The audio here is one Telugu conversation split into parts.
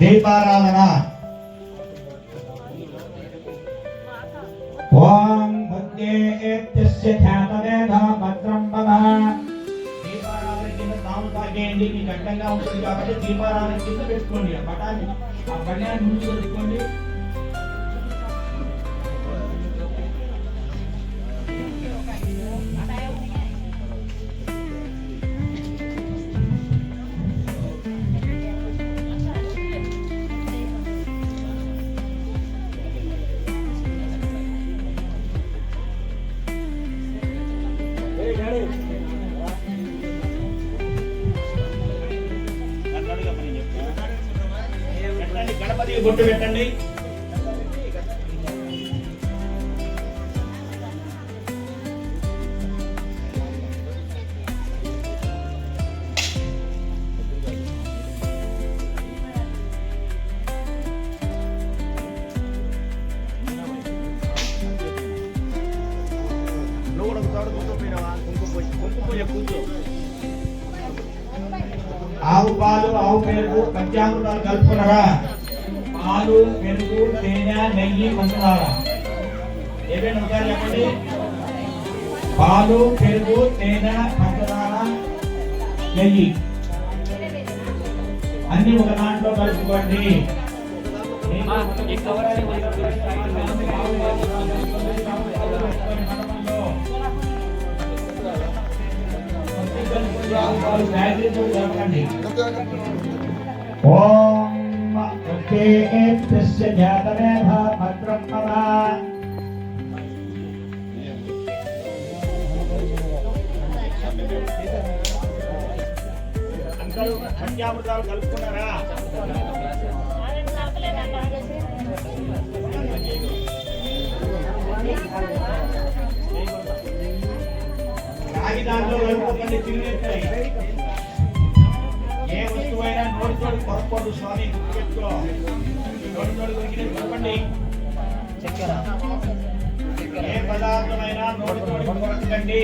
దీపారాధన. ఓం భక్తే ఏత్యస్య ధ్యాతవేద భద్రం పద. దీపారాధన కింద తాము తాకేయండి మీకు అడ్డంగా ఉంటుంది కాబట్టి దీపారాధన కింద పెట్టుకోండి ఆ పటాన్ని. ఆ పటాన్ని ముందు పెట్టుకోండి. పెట్టండి. గణపతి బొట్టు పెట్టండి నువ్వు కూడా ఒకసారి కుంకుమ పోయినావా? కుంకుమ పోయి- కుంకుమ పోయి కూర్చో ఆవు పాలు ఆవు పెరుగు పంచామృతాలు కలుపుకున్నారా పాలు పెరుగు తేనె నెయ్యి పంచదార ఏమేమి ఒకసారి చెప్పండి పాలు పెరుగు తేనె పంచదార నెయ్యి అన్ని ఒక దాంట్లో కలుపుకోండి ఓం ప్రత్యేకస్య జాతవేధ భద్రం పద అందరూ పంచామృతాలు కలుపుకున్నారా రాగి కలుపుకోకండి తిరిగి ఏ వస్తువైనా నోటితోటి కొరకూడదు స్వామి గుర్తుపెట్టుకో. నోటితోటి కొరికినది కొరకండి ఏ పదార్థమైనా నోటితోటి కొరకండి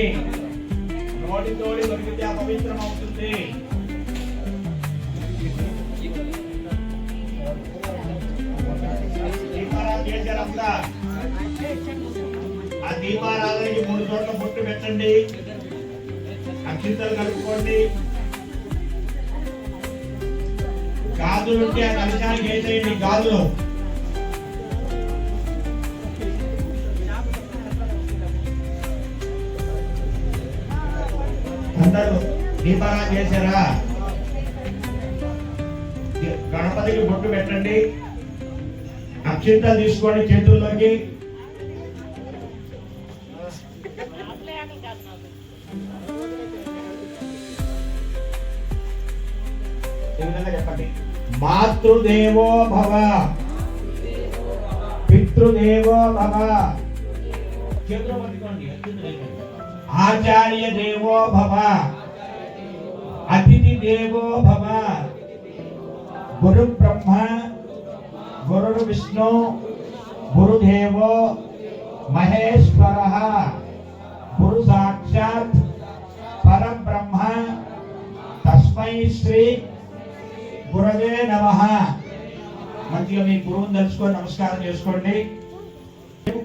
నోటితోటి దొరికితే అపవిత్రం అవుతుంది. దీపారాధన ఆ దీపారాధనకి మూడు చోట్ల బొట్టు పెట్టండి. అక్షింతలు కలుపుకోండి. గాజులు ఉంటే ఆ కలశానికి వేసేయండి గాజులు. అందరూ దీపారాధన చేశారా? గణపతికి బొట్టు పెట్టండి. అక్షింతలు తీసుకోండి చేతుల్లోకి. ఈ విధంగా చెప్పండి? మాతృదేవో భవ. పితృదేవో భవ. చేతిలో పట్టుకోండి, ఆచార్య దేవో భవ. అతిథి దేవో భవ. గురు బ్రహ్మ గురు విష్ణు గురుదేవో మహేశ్వర గురు సాక్షాత్ పరబ్రహ్మ తస్మై శ్రీ గురవే నమ. మంచిగా మీ గురువుని తెలుసుకొని నమస్కారం చేసుకోండి.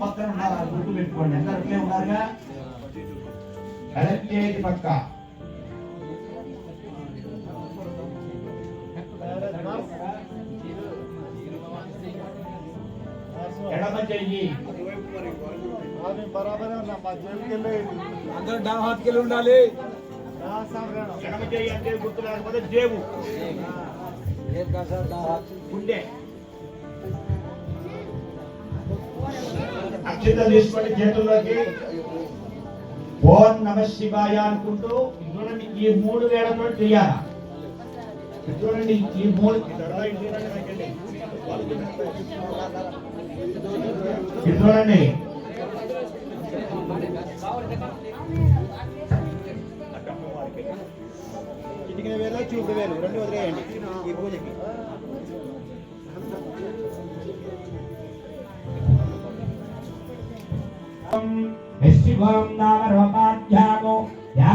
పక్కన ఉన్నారు? ఆ గుర్తు పెట్టుకోండి. అందరు అట్లే ఉన్నారుగా? ఎడం చేతి పక్క? ఎడమ చెయ్యి. అందరూ డామ్ హాత్కెళ్ళి ఉండాలి. ఎడమ చెయ్యి అంటే గుర్తు లేకపోతే జేబు. అక్షత తీసుకోండి చేతుల్లోకి. ఓం నమ శివాయ అనుకుంటూ చూడండి ఈ మూడు వేలతో చేయాలి చూడండి ఈ మూడు చూడండి ఇటుకిన వేల చూపు వేలు రెండు వదిలేయండి ఈ పూజకి. శివం నామ రూపాధ్యామో యా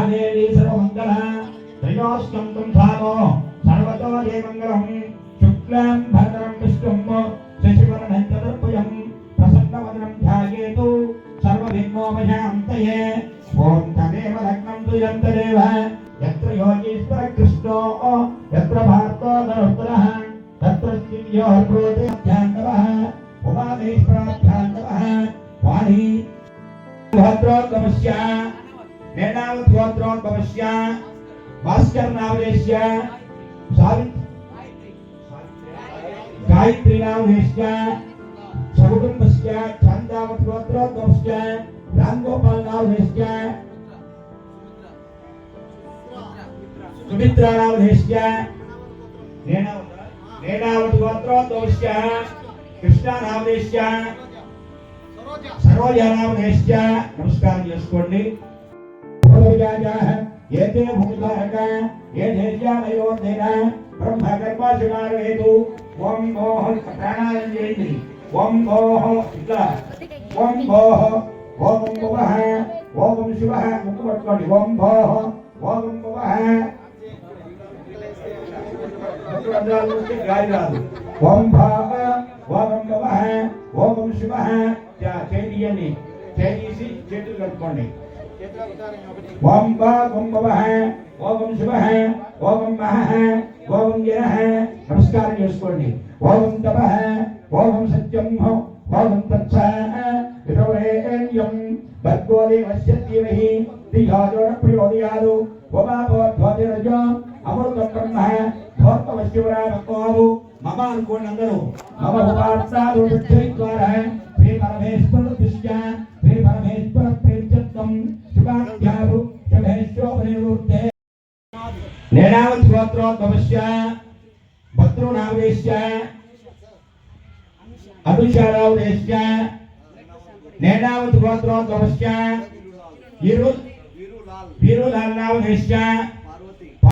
సర్వమంగళ త్రయోస్తం తం సర్వతో జయ శుక్లాం భద్రం విష్ణుం శశివర్ణం చతుర్భుజం ప్రసన్నవదనం ధ్యాయేతు సర్వవిఘ్నోపశాంతయే. निरन्तरेव यत्र योगीश्वर कृष्णो, यत्र भारतो नरोत्तरः तत्र स्थितियो प्रोतेभ्याण्डवः उमामेश्वराभ्याण्डवः वाणी गोत्रोद्गमस्य मेणावत् गोत्रोद्गमस्य भास्करनामदेश्य सावित्री गायत्रीनामदेश्य सगुकुम्बस्य छन्दावत् गोत्रोद्गमस्य रामगोपालनामदेश्य ఛందావత్ గోత్రోద్గమస్య రాంగోపాల్ నామదేశ్య సుమిత్రా నామదేశ్య నేనావత్ గోత్రోద్గమస్య కృష్ణ నామదేశ్య సర్వజనామదేశ్య నమస్కారం చేసుకోండి। భోజాజాః ఏతే భూతారక ఏ ధైర్యామయోధేన బ్రహ్మ కర్మాశకారవేదు ఓం ఓహ ప్రాణాయం చేయండి ఓం ఓహ ఇట్లా ఓం ఓహ ఓం భువః ఓం శివః ముక్కు పట్టుకోండి ఓం ఓహ ఓం భువః ముక్కు రంధ్రాలు మూస్తే గాలి రాదు ఓం భావ ఓం భువః ఓం శివః చేయండి చేసి చేతులు కట్టుకోండి చేతిలో ఉదాహరణ ఒకటి ఓం వా ఓం భవః ఓం శివః ఓం మహః ఓం గిరః నమస్కారం చేసుకోండి ఓం తపః ఓం సత్యం ఓం తత్స భోర్పవశివరామకోవు మమ అనుకోండి అందరూ. మమ ఉపాస్తాదు ద్వారా శ్రీ పరమేశ్వర దృష్ట్య శ్రీ పరమేశ్వర ప్రేత్యత్వం శుభాధ్యారు శుభేశ్వరమూర్తే నేనావత్ గోత్రోద్భవస్య భద్రునామదేశ్య అనుషారావదేశ్య నేనావత్ గోత్రోద్భవస్య ఇరు వీరులాల్నావదేశ్య